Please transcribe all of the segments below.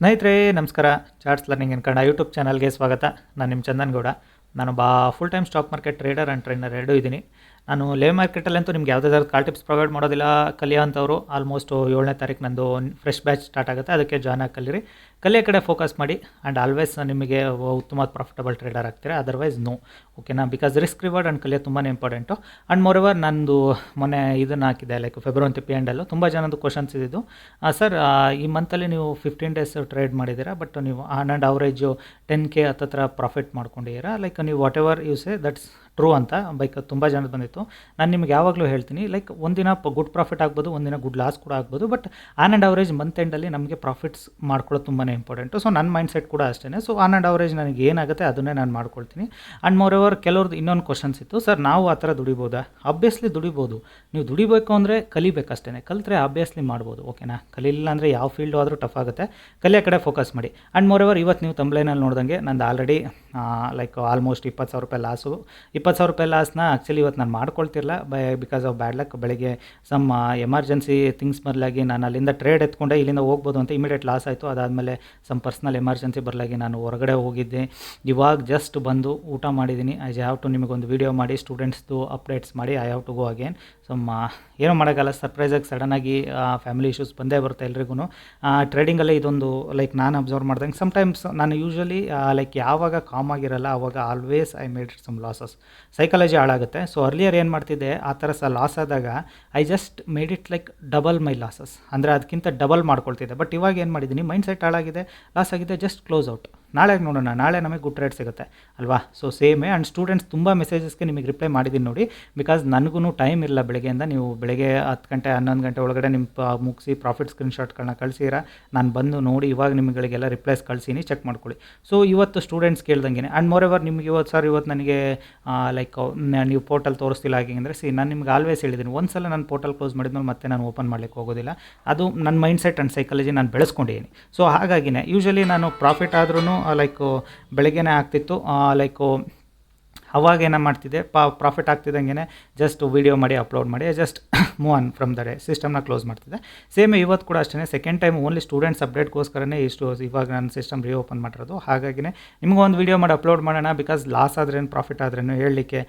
ಸ್ನೇಹಿತರೆ, ನಮಸ್ಕಾರ. Charts learning in Kannada YouTube ಚಾನಲ್ಗೆ ಸ್ವಾಗತ. ನಾನು ನಿಮ್ಮ ಚಂದನ್ ಗೌಡ. ನಾನು ಬಾ full time stock market trader and trainer ಎರಡೂ ಇದ್ದೀನಿ ನಾನು ಲೇ ಮಾರ್ಕೆಟಲ್ಲಂತೂ ನಿಮ್ಗೆ ಯಾವುದೇ ಥರದ ಕಾಲ್ ಟಿಪ್ಸ್ ಪ್ರೊವೈಡ್ ಮಾಡೋದಿಲ್ಲ ಕಲಿಯೋ ಅಂಥವ್ರು ಆಲ್ಮೋಸ್ಟ್ ಏಳನೇ ತಾರೀಕು ನಂದು ಫ್ರೆಶ್ ಬ್ಯಾಚ್ ಸ್ಟಾರ್ಟ್ ಆಗುತ್ತೆ. ಅದಕ್ಕೆ ಜಾಯ್ನ್ ಆಗಿ ಕಲೀರಿ ಕಲಿಯೋ ಕಡೆ ಫೋಕಸ್ ಮಾಡಿ ಆ್ಯಂಡ್ ಆಲ್ವೇಸ್ ನಿಮಗೆ ಉತ್ತಮ ಪ್ರಾಫಿಟಬಲ್ ಟ್ರೇಡರ್ ಆಗ್ತೀರಾ? ಅದರ್ವೈಸ್ ನೋ ಓಕೆನಾ ಬಿಕಾಸ್ ರಿಸ್ಕ್ ರಿವಾರ್ಡ್ ಆ್ಯಂಡ್ ಕಲಿಯೋ ತುಂಬಾ ಇಂಪಾರ್ಟೆಂಟು ಆ್ಯಂಡ್ ಓವರ್ ನಂದು ಮೊನ್ನೆ ಇದನ್ನು ಹಾಕಿದೆ ಲೈಕ್ ಫೆಬ್ರವರಿ ಪಿ ಎಂಡಲ್ಲು ತುಂಬ ಜನದ್ದು ಕ್ವಶನ್ಸ್ ಇದ್ದಿದ್ದು. ಸರ್ ಈ ಮಂತಲ್ಲಿ ನೀವು ಫಿಫ್ಟೀನ್ ಡೇಸ್ ಟ್ರೇಡ್ ಮಾಡಿದ್ದೀರಾ? ಬಟ್ ನೀವು on and average ten K ಹತ್ತತ್ರ ಪ್ರಾಫಿಟ್ ಮಾಡ್ಕೊಂಡಿದ್ದೀರಾ? ಲೈಕ್ ನೀವು whatever you say that's true ಅಂತ, ಬೈಕ್ ತುಂಬ ಜನ ಬಂದಿತ್ತು. ನಾನು ನಿಮ್ಗೆ ಯಾವಾಗಲೂ ಹೇಳ್ತೀನಿ ಲೈಕ್ ಒಂದಿನ ಗುಡ್ ಪ್ರಾಫಿಟ್ ಆಗ್ಬೋದು ಒಂದಿನ ಗುಡ್ ಲಾಸ್ ಕೂಡ ಆಗ್ಬೋದು. But on and average month ಎಂಡಲ್ಲಿ ನಮಗೆ ಪ್ರಾಫಿಟ್ಸ್ ಮಾಡ್ಕೊಳ್ಳೋದು ತುಂಬಾ ಇಂಪಾರ್ಟೆಂಟು ಸೊ ನನ್ನ ಮೈಂಡ್ ಸೆಟ್ ಕೂಡ ಅಷ್ಟೇ ಸೊ ಆನ್ ಆ್ಯಂಡ್ ಅವರೇಜ್ ನನಗೆ ಏನಾಗುತ್ತೆ ಅದನ್ನೇ ನಾನು ಮಾಡ್ಕೊಳ್ತೀನಿ. ಆ್ಯಂಡ್ ಮೋರ್ ಓವರ್ ಕೆಲವ್ರದ್ದು ಇನ್ನೊಂದು ಕ್ವಶನ್ಸ್ ಇತ್ತು. ಸರ್ ನಾವು ಆ ಥರ ದುಡಿಬೋದಾ? ಅಬ್ವಿಯಸ್ಲಿ ದುಡಿಬೋದು. ನೀವು ದುಡಿಬೇಕು ಅಂದರೆ ಕಲಿಬೇಕಷ್ಟೇ ಕಲಿತ್ರೆ ಅಬ್ವಿಯಸ್ಲಿ ಮಾಡ್ಬೋದು. ಓಕೆನಾ ಕಲಿಲ್ಲ ಅಂದರೆ ಯಾವ ಫೀಲ್ಡು ಆದರೂ ಟಫ್ ಆಗುತ್ತೆ. ಕಲಿಯೋ ಕಡೆ ಫೋಕಸ್ ಮಾಡಿ. ಆ್ಯಂಡ್ ಮೋರ್ ಓವರ್ ಇವತ್ತು ನೀವು ತಂಬ್ಲೈನಲ್ಲಿ ನೋಡ್ದಂಗೆ ನಂದು ಆಲ್ರೆಡಿ ಲೈಕ್ ಆಲ್ಮೋಸ್ಟ್ ಇಪ್ಪತ್ತು ಸಾವಿರ ರೂಪಾಯಿ ಲಾಸು ಇಪ್ಪತ್ತು ಸಾವಿರ ರೂಪಾಯಿ ಲಾಸ್ನ ಆ್ಯಕ್ಚುಲಿ ಇವತ್ತು ನಾನು ಮಾಡ್ಕೊಳ್ತಿರಲ್ಲ by because of bad luck ಬೆಳಗ್ಗೆ ಸಮ್ ಎಮರ್ಜೆನ್ಸಿ ಥಿಂಗ್ಸ್ ಬದಲಾಗಿ ನಾನು ಅಲ್ಲಿಂದ ಟ್ರೇಡ್ ಎತ್ಕೊಂಡೆ, ಇಲ್ಲಿಂದ ಹೋಗ್ಬೋದು ಅಂತ ಇಮಿಡಿಯೇಟ್ ಲಾಸ್ ಆಯಿತು. ಅದಾದಮೇಲೆ ಸಮ್ ಪರ್ಸ್ನಲ್ ಎಮರ್ಜೆನ್ಸಿ ಬರಲಾಗಿ ನಾನು ಹೊರಗಡೆ ಹೋಗಿದ್ದೆ. ಇವಾಗ ಜಸ್ಟ್ ಬಂದು ಊಟ ಮಾಡಿದ್ದೀನಿ ಐ ಹ್ಯಾವ್ ಟು ನಿಮಗೊಂದು ವೀಡಿಯೋ ಮಾಡಿ ಸ್ಟೂಡೆಂಟ್ಸ್ದು ಅಪ್ಡೇಟ್ಸ್ ಮಾಡಿ I have to go again some ಏನೂ ಮಾಡೋಕ್ಕಲ್ಲ ಸರ್ಪ್ರೈಸಾಗಿ ಸಡನ್ನಾಗಿ ಫ್ಯಾಮಿಲಿ ಇಶ್ಯೂಸ್ ಬಂದೇ ಬರುತ್ತೆ ಎಲ್ರಿಗೂ ಟ್ರೇಡಿಂಗಲ್ಲೇ ಇದೊಂದು ಲೈಕ್ ನಾನು ಅಬ್ಸರ್ವ್ ಮಾಡ್ದಂಗೆ ಸಮ್ಟೈಮ್ಸ್ ನಾನು ಯೂಶ್ವಲಿ ಲೈಕ್ ಯಾವಾಗ ಕಾಮ್ ಆಗಿರಲ್ಲ ಆವಾಗ always I made it some losses psychology ಹಾಳಾಗುತ್ತೆ. ಸೊ ಅರ್ಲಿಯರ್ ಏನು ಮಾಡ್ತಿದ್ದೆ, ಆ ಥರ ಸಹ ಲಾಸ್ ಆದಾಗ I just made it like double my losses ಅಂದರೆ ಅದಕ್ಕಿಂತ ಡಬಲ್ ಮಾಡ್ಕೊಳ್ತಿದ್ದೆ. ಬಟ್ ಇವಾಗ ಏನು ಮಾಡಿದ್ದೀನಿ ಮೈಂಡ್ ಸೆಟ್ ಹಾಳಾಗಿದೆ. ಲಾಸ್ ಆಗಿದೆ ಜಸ್ಟ್ ಕ್ಲೋಸ್ ಔಟ್ ನಾಳೆ ನೋಡೋಣ, ನಾಳೆ ನಮಗೆ ಗುಡ್ ರೇಟ್ ಸಿಗುತ್ತೆ, ಅಲ್ವಾ? ಸೊ ಸೇಮೇ ಆ್ಯಂಡ್ ಸ್ಟೂಡೆಂಟ್ಸ್ ತುಂಬ ಮೆಸೇಜಸ್ಗೆ ನಿಮಗೆ ರಿಪ್ಲೈ ಮಾಡಿದ್ದೀನಿ ನೋಡಿ ಬಿಕಾಸ್ ನನಗೂ ಟೈಮ್ ಇಲ್ಲ ಬೆಳಗ್ಗೆಯಿಂದ, ನೀವು ಬೆಳಗ್ಗೆ ಹತ್ತು ಗಂಟೆ, ಹನ್ನೊಂದು ಗಂಟೆ ಒಳಗಡೆ ನಿಮ್ಮ ಮುಗಿಸಿ ಪ್ರಾಫಿಟ್ ಸ್ಕ್ರೀನ್ಶಾಟ್ಗಳನ್ನ ಕಳಿಸಿರ, ನಾನು ಬಂದು ನೋಡಿ, ಇವಾಗ ನಿಮಗಳಿಗೆಲ್ಲ ರಿಪ್ಲೈಸ್ ಕಳಿಸೀನಿ ಚೆಕ್ ಮಾಡ್ಕೊಳ್ಳಿ. ಸೊ ಇವತ್ತು ಸ್ಟೂಡೆಂಟ್ಸ್ ಕೇಳ್ದಂಗೆ ಆ್ಯಂಡ್ ಮೋರ್ ಎವರ್ ನಿಮಗೆ ಇವತ್ತು ಸರ್ ಇವತ್ತು ನನಗೆ ಲೈಕ್ ನೀವು ಪೋರ್ಟಲ್ ತೋರಿಸ್ತಿಲ್ಲ ಹಾಗೆ ಅಂದರೆ ಸಿ ನಾನು ನಿಮ್ಗೆ ಆಲ್ವೇಸ್ ಹೇಳಿದ್ದೀನಿ ಒಂದು ಸಲ ನಾನು ಪೋರ್ಟಲ್ ಕ್ಲೋಸ್ ಮಾಡಿದ್ಮೇಲೆ ಮತ್ತೆ ನಾನು ಓಪನ್ ಮಾಡ್ಲಿಕ್ಕೆ ಹೋಗೋದಿಲ್ಲ. ಅದು ನನ್ನ ಮೈಂಡ್ ಸೆಟ್ ಆ್ಯಂಡ್ ಸೈಕಾಲಜಿ ನಾನು ಬೆಳೆಸ್ಕೊಂಡಿದ್ದೀನಿ. ಸೊ ಹಾಗಾಗಿನೇ ಯೂಶಲಿ ನಾನು ಪ್ರಾಫಿಟ್ ಆದ್ರೂ ಲೈಕು ಬೆಳಗ್ಗೆನೇ ಆಗ್ತಿತ್ತು. ಲೈಕು ಅವಾಗ ಏನು ಮಾಡ್ತಿದ್ದೆ, ಪಾ ಪ್ರಾಫಿಟ್ ಆಗ್ತಿದ್ದಂಗೆ ಜಸ್ಟ್ ವೀಡಿಯೋ ಮಾಡಿ ಅಪ್ಲೋಡ್ ಮಾಡಿ just move on from the day ಸಿಸ್ಟಮ್ನ ಕ್ಲೋಸ್ ಮಾಡ್ತಿದ್ದೆ. ಸೇಮ್ ಇವತ್ತು ಕೂಡ ಅಷ್ಟೇ ಸೆಕೆಂಡ್ ಟೈಮ್ ಓನ್ಲಿ ಸ್ಟೂಡೆಂಟ್ಸ್ ಅಪ್ಡೇಟ್ಗೋಸ್ಕರನೇ ಇಷ್ಟು ಇವಾಗ ನಾನು ಸಿಸ್ಟಮ್ ರೀಓಪನ್ ಮಾಡಿರೋದು. ಹಾಗಾಗಿನೇ ನಿಮಗೆ ಒಂದು ವೀಡಿಯೋ ಮಾಡಿ ಅಪ್ಲೋಡ್ ಮಾಡೋಣ ಬಿಕಾಸ್ ಲಾಸ್ ಆದ್ರೇನು ಪ್ರಾಫಿಟ್ ಆದ್ರೇನು ಹೇಳಲಿಕ್ಕೆ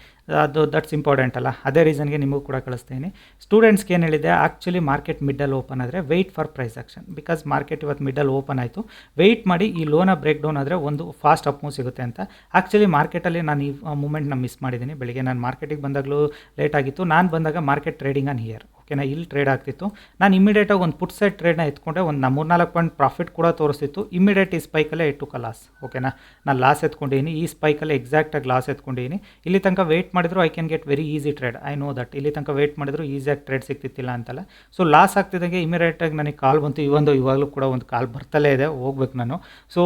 ಅದು ದಟ್ಸ್ ಇಂಪಾರ್ಟೆಂಟ್ ಅಲ್ಲ. ಅದೇ ರೀಸನ್ಗೆ ನಿಮಗೂ ಕೂಡ ಕಳಿಸ್ತೀನಿ. ಸ್ಟೂಡೆಂಟ್ಸ್ಗೆ ಏನು ಹೇಳಿದೆ ಆ್ಯಕ್ಚುಲಿ ಮಾರ್ಕೆಟ್ ಮಿಡಲ್ ಓಪನ್ ಆದರೆ wait for price action because market ಇವತ್ತು ಮಿಡಲ್ ಓಪನ್ ಆಯಿತು. ವೆಯ್ಟ್ ಮಾಡಿ ಈ ಲೋನ ಬ್ರೇಕ್ ಡೌನ್ ಆದರೆ ಒಂದು ಫಾಸ್ಟ್ ಅಪ್ ಮೂವ್ ಸಿಗುತ್ತೆ ಅಂತ. ಆ್ಯಕ್ಚುಲಿ ಮಾರ್ಕೆಟಲ್ಲಿ ನಾನು ಈ ಮೂಮೆಂಟ್ನ ಮಿಸ್ ಮಾಡಿದ್ದೀನಿ ಬೆಳಿಗ್ಗೆ ನಾನು ಮಾರ್ಕೆಟಿಗೆ ಬಂದಾಗಲೂ ಲೇಟ್ ಆಗಿತ್ತು. ನಾನು ಬಂದಾಗ ಮಾರ್ಕೆಟ್ ಟ್ರೇಡಿಂಗ್ ಆನ್ ಹಿಯರ್ ಓಕೆನಾ ಇಲ್ಲಿ ಟ್ರೇಡ್ ಆಗ್ತಿತ್ತು. ನಾನು ಇಮಿಡಿಯೇಟಾಗಿ ಒಂದು ಪುಟ್ ಸೈಡ್ ಟ್ರೇಡ್ನ ಎತ್ಕೊಂಡೆ, ಒಂದು ಮೂರ್ನಾಲ್ಕು ಪಾಯಿಂಟ್ ಪ್ರಾಫಿಟ್ ಕೂಡ ತೋರಿಸ್ತಿತ್ತು. ಇಮಿಡಿಯೇಟ್ ಈ ಸ್ಪೈಕಲ್ಲೇ ಕ ಲಾಸ್ ಓಕೆನಾ ನಾನು ಲಾಸ್ ಎತ್ಕೊಂಡಿದ್ದೀನಿ ಈ ಸ್ಪೈಕಲ್ಲೇ ಎಕ್ಸಾಕ್ಟಾಗಿ ಲಾಸ್ ಎತ್ಕೊಂಡಿದ್ದೀನಿ ಇಲ್ಲಿ ತನಕ ವೆಯ್ಟ್ ಮಾಡಿದ್ರು I can get very easy trade I know that ಇಲ್ಲಿ ತನಕ ವೆಯ್ಟ್ ಮಾಡಿದ್ರು ಈಸಿಯಾಗಿ ಟ್ರೇಡ್ ಸಿಗ್ತಿತ್ತಿಲ್ಲ ಅಂತಲ್ಲ. ಸೊ ಲಾಸ್ ಆಗ್ತಿದ್ದಂಗೆ ಇಮಿಡಿಯೇಟಾಗಿ ನನಗೆ ಕಾಲ್ ಬಂತು, ಇವೊಂದು ಇವಾಗಲೂ ಕೂಡ ಒಂದು ಕಾಲ್ ಬರ್ತಲೇ ಇದೆ, ಹೋಗ್ಬೇಕು ನಾನು. ಸೊ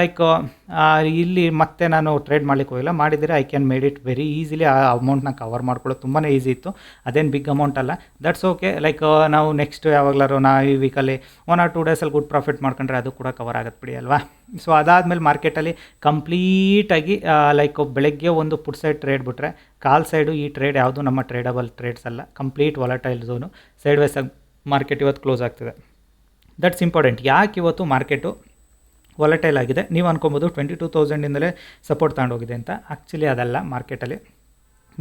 ಲೈಕ್ ಇಲ್ಲಿ ಮತ್ತೆ ನಾನು ಟ್ರೇಡ್ ಮಾಡ್ಲಿಕ್ಕೆ ಹೋಗಿಲ್ಲ. ಮಾಡಿದರೆ I can made it very easily ಆ ಅಮೌಂಟ್ನ ಕವರ್ ಮಾಡ್ಕೊಳ್ಳೋದು ತುಂಬಾ ಈಸಿ ಇತ್ತು. ಅದೇನು ಬಿಗ್ ಅಮೌಂಟ್ ಅಲ್ಲ. ದಟ್ಸ್ ಓಕೆ ಲೈಕ್ ನಾವು ನೆಕ್ಸ್ಟ್ ಯಾವಾಗಲಾರು ನಾ ಈ ವೀಕಲ್ಲಿ ಒನ್ ಆರ್ ಟೂ ಡೇಸಲ್ಲಿ ಗುಡ್ ಪ್ರಾಫಿಟ್ ಮಾಡ್ಕೊಂಡ್ರೆ ಅದು ಕೂಡ ಕವರ್ ಆಗುತ್ತೆ ಬಿಡಿ ಅಲ್ವಾ? ಸೊ ಅದಾದಮೇಲೆ ಮಾರ್ಕೆಟಲ್ಲಿ ಕಂಪ್ಲೀಟಾಗಿ ಲೈಕ್ ಬೆಳಗ್ಗೆ ಒಂದು ಪುಟ್ ಸೈಡ್ ಟ್ರೇಡ್ ಬಿಟ್ಟರೆ ಕಾಲ್ ಸೈಡು ಈ ಟ್ರೇಡ್ ಯಾವುದು ನಮ್ಮ ಟ್ರೇಡಬಲ್ ಟ್ರೇಡ್ಸ್ ಅಲ್ಲ. Complete volatile zone side wise ಆಗಿ ಮಾರ್ಕೆಟ್ ಇವತ್ತು ಕ್ಲೋಸ್ ಆಗ್ತಿದೆ. ದಟ್ಸ್ ಇಂಪಾರ್ಟೆಂಟ್ ಯಾಕೆ ಇವತ್ತು ಮಾರ್ಕೆಟು ವಾಲಟೈಲ್ ಆಗಿದೆ? ನೀವು ಅನ್ಕೊಬೋದು ಟ್ವೆಂಟಿ ಟೂ ತೌಸಂಡಿಂದಲೇ ಸಪೋರ್ಟ್ ತಗೊಂಡೋಗಿದೆ ಅಂತ. ಆ್ಯಕ್ಚುಲಿ ಅದಲ್ಲ ಮಾರ್ಕೆಟಲ್ಲಿ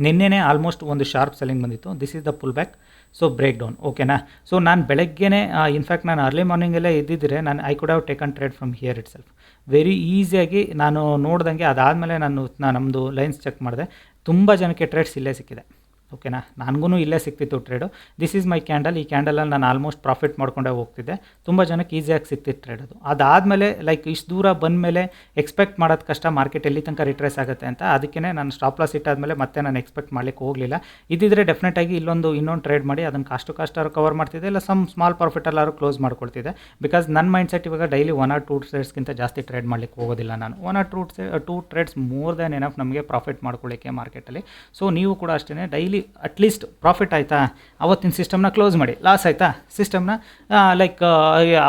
ನಿನ್ನೆನೇ ಆಲ್ಮೋಸ್ಟ್ ಒಂದು ಶಾರ್ಪ್ ಸೆಲ್ಲಿಂಗ್ ಬಂದಿತ್ತು. This is the pull back so break down ಓಕೆನಾ ಸೊ ನಾನು ಬೆಳಗ್ಗೆನೇ ಇನ್ಫ್ಯಾಕ್ಟ್ ನಾನು ಅರ್ಲಿ ಮಾರ್ನಿಂಗಲ್ಲೇ ಇದ್ದಿದ್ದರೆ ನಾನು I could have taken trade from here itself very ಈಸಿಯಾಗಿ ನಾನು ನೋಡ್ದಂಗೆ ಅದಾದಮೇಲೆ ನಾನು ನಮ್ಮದು ಲೈನ್ಸ್ ಚೆಕ್ ಮಾಡಿದೆ. ತುಂಬ ಜನಕ್ಕೆ ಟ್ರೇಡ್ಸ್ ಇಲ್ಲೇ ಸಿಕ್ಕಿದೆ. ಓಕೆನಾ? ನನಗೂ ಇಲ್ಲೇ ಸಿಕ್ತಿತ್ತು trade this is my candle ಈ ಕ್ಯಾಂಡಲಲ್ಲಿ ನಾನು ಆಲ್ಮೋಸ್ಟ್ ಪ್ರಾಫಿಟ್ ಮಾಡ್ಕೊಂಡೇ ಹೋಗ್ತಿದ್ದೆ. ತುಂಬ ಜನಕ್ಕೆ ಈಸಿಯಾಗಿ ಸಿಕ್ತಿತ್ತು ಟ್ರೇಡ್ ಅದು. ಅದಾದಮೇಲೆ ಲೈಕ್ ಇಷ್ಟು ದೂರ ಬಂದಮೇಲೆ ಎಕ್ಸ್ಪೆಕ್ಟ್ ಮಾಡೋದು ಕಷ್ಟ ಮಾರ್ಕೆಟ್ ಎಲ್ಲಿ ತನಕ ರಿಟ್ರೇಸ್ ಆಗುತ್ತೆ ಅಂತ ಅದಕ್ಕೇ ನಾನು ಸ್ಟಾಪ್ ಲಾಸ್ ಇಟ್ಟಾದಮೇಲೆ ಮತ್ತೆ ನಾನು ಎಕ್ಸ್ಪೆಕ್ಟ್ ಮಾಡಲಿಕ್ಕೆ ಹೋಗಲಿಲ್ಲ. ಇದ್ದಿದ್ರೆ ಡೆಫಿನೆಟಾಗಿ ಇಲ್ಲೊಂದು ಇನ್ನೊಂದು ಟ್ರೇಡ್ ಮಾಡಿ ಅದನ್ನು ಕಾಸ್ಟ್ ಕಾಸ್ಟಾರು ಕವರ್ ಮಾಡ್ತಿದ್ದೆ, ಇಲ್ಲ ಸಮ್ ಸ್ಮಾಲ್ ಪ್ರಾಫಿಟಲ್ಲಾರು ಕ್ಲೋಸ್ ಮಾಡ್ಕೊಳ್ತಿದ್ದೆ. ಬಿಕಾಸ್ ನನ್ನ ಮೈಂಡ್ ಸೆಟ್ ಇವಾಗ ಡೈಲಿ ಒನ್ ಆರ್ ಟೂ ಟ್ರೇಡ್ಸ್ಗಿಂತ ಜಾಸ್ತಿ ಟ್ರೇಡ್ ಮಾಡ್ಲಿಕ್ಕೆ ಹೋಗೋದಿಲ್ಲ ನಾನು. One or two two trades more than enough ನಮಗೆ ಪ್ರಾಫಿಟ್ ಮಾಡ್ಕೊಳ್ಳಿಕ್ಕೆ ಮಾರ್ಕೆಟಲ್ಲಿ ಸೊ ನೀವು ಕೂಡ ಅಷ್ಟೇ ಡೈಲಿ ಅಟ್ಲೀಸ್ಟ್ ಪ್ರಾಫಿಟ್ ಆಯಿತಾ? ಅವತ್ತಿನ ಸಿಸ್ಟಮ್ನ ಕ್ಲೋಸ್ ಮಾಡಿ. ಲಾಸ್ ಆಯಿತಾ? ಸಿಸ್ಟಮ್ನ ಲೈಕ್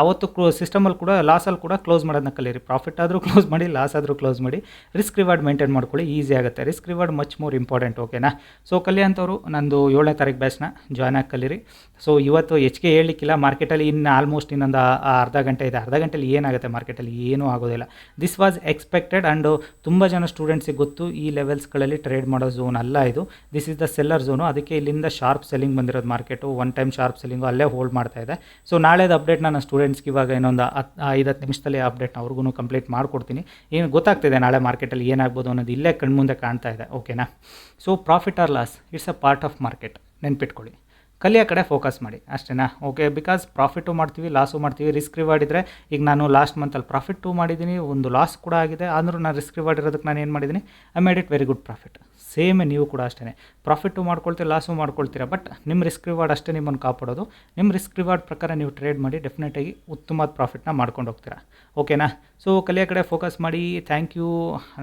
ಅವತ್ತು ಕ್ಲೋ ಸಿಸ್ಟಮಲ್ಲಿ ಕೂಡ ಲಾಸಲ್ಲಿ ಕೂಡ ಕ್ಲೋಸ್ ಮಾಡೋದನ್ನ ಕಲಿಯಿರಿ ಪ್ರಾಫಿಟ್ ಆದರೂ ಕ್ಲೋಸ್ ಮಾಡಿ ಲಾಸ್ ಆದರೂ ಕ್ಲೋಸ್ ಮಾಡಿ. ರಿಸ್ಕ್ ರಿವಾರ್ಡ್ ಮೇಂಟೈನ್ ಮಾಡ್ಕೊಳ್ಳಿ. ಈಸಿ ಆಗುತ್ತೆ. Risk reward much more important ಓಕೆನಾ ಸೊ ಕಲಿಯಂಥವ್ರು ನಂದು ಏಳನೇ ತಾರೀಕು ಬ್ಯಾಚ್ನ ಜಾಯ್ನ್ ಆಗಿ ಕಲೀರಿ. ಸೊ ಇವತ್ತು ಹೆಚ್ಚಿಗೆ ಹೇಳಲಿಕ್ಕಿಲ್ಲ. ಮಾರ್ಕೆಟಲ್ಲಿ ಇನ್ನು ಆಲ್ಮೋಸ್ಟ್ ಇನ್ನೊಂದು ಅರ್ಧ ಗಂಟೆ ಇದೆ. ಅರ್ಧ ಗಂಟೆಲಿ ಏನಾಗುತ್ತೆ ಮಾರ್ಕೆಟಲ್ಲಿ ಏನೂ ಆಗೋದಿಲ್ಲ. ದಿಸ್ ವಾಸ್ ಎಕ್ಸ್ಪೆಕ್ಟೆಡ್ ಆ್ಯಂಡ್ ತುಂಬ ಜನ ಸ್ಟೂಡೆಂಟ್ಸಿಗೆ ಗೊತ್ತು ಈ ಲೆವೆಲ್ಸ್ಗಳಲ್ಲಿ ಟ್ರೇಡ್ ಮಾಡೋ ಝೋನ್ ಅಲ್ಲ ಇದು. This is the seller zone ಅದಕ್ಕೆ ಇಲ್ಲಿಂದ ಶಾರ್ಪ್ ಸೆಲ್ಲಿಂಗ್ ಬಂದಿರೋದು market one time sharp selling ಅಲ್ಲೇ ಹೋಲ್ಡ್ ಮಾಡ್ತಾ ಇದೆ. ಸೊ ನಾಳೆದು ಅಪ್ಡೇಟ್ ನಾನು ಸ್ಟೂಡೆಂಟ್ಸ್ಗೆ ಇವಾಗ ಇನ್ನೊಂದು ಹತ್ತು ಐದು ಹತ್ತು ನಿಮಿಷದಲ್ಲಿ ಅಪ್ಡೇಟ್ನ ಅವ್ರಿಗೂ ಕಂಪ್ಲೀಟ್ ಮಾಡಿಕೊಡ್ತೀನಿ. ಏನು ಗೊತ್ತಾಗ್ತಿದೆ ನಾಳೆ ಮಾರ್ಕೆಟಲ್ಲಿ ಏನಾಗ್ಬೋದು ಅನ್ನೋದು ಇಲ್ಲೇ ಕಣ್ಮುಂದೆ ಕಾಣ್ತಾ ಇದೆ ಓಕೆನಾ so profit or loss it's a part of market ನೆನ್ಪಿಟ್ಕೊಳ್ಳಿ. ಕಲಿಯೋ ಕಡೆ ಫೋಕಸ್ ಮಾಡಿ, ಅಷ್ಟೇನಾ? ಓಕೆ ಬಿಕಾಸ್ ಪ್ರಾಫಿಟು ಮಾಡ್ತೀವಿ ಲಾಸು ಮಾಡ್ತೀವಿ ರಿಸ್ಕ್ ರಿವಾರ್ಡ್ ಇದ್ದರೆ ಈಗ ನಾನು ಲಾಸ್ಟ್ ಮಂತಲ್ಲಿ ಪ್ರಾಫಿಟು ಮಾಡಿದ್ದೀನಿ, ಒಂದು ಲಾಸ್ ಕೂಡ ಆಗಿದೆ, ಆದರೂ ನಾನು ರಿಸ್ಕ್ ರಿವಾರ್ಡ್ ಇರೋದಕ್ಕೆ ನಾನು ಏನು ಮಾಡಿದ್ದೀನಿ? I made it very good profit same ನೀವು ಕೂಡ ಅಷ್ಟೇ ಪ್ರಾಫಿಟ್ಟು ಮಾಡ್ಕೊಳ್ತೀರಿ ಲಾಸು ಮಾಡ್ಕೊಳ್ತೀರಾ ಬಟ್ ನಿಮ್ಮ ರಿಸ್ಕ್ ರಿವಾರ್ಡ್ ಅಷ್ಟೇ ನಿಮ್ಮನ್ನು ಕಾಪಾಡೋದು. ನಿಮ್ಮ ರಿಸ್ಕ್ ರಿವಾರ್ಡ್ ಪ್ರಕಾರ ನೀವು ಟ್ರೇಡ್ ಮಾಡಿ ಡೆಫಿನೆಟಾಗಿ ಉತ್ತಮವಾದ ಪ್ರಾಫಿಟ್ನ ಮಾಡ್ಕೊಂಡು ಹೋಗ್ತೀರಾ. ಓಕೆನಾ ಸೊ ಕಲಿಯೋ ಕಡೆ ಫೋಕಸ್ ಮಾಡಿ thank you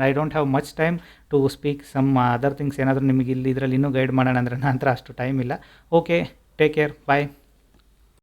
I don't have much time to speak some other things ಏನಾದರೂ ನಿಮಗೆ ಇಲ್ಲಿ ಇದರಲ್ಲಿ ಇನ್ನೂ ಗೈಡ್ ಮಾಡೋಣ ಅಂದರೆ ನಂತರ ಅಷ್ಟು ಟೈಮ್ ಇಲ್ಲ. Okay take care bye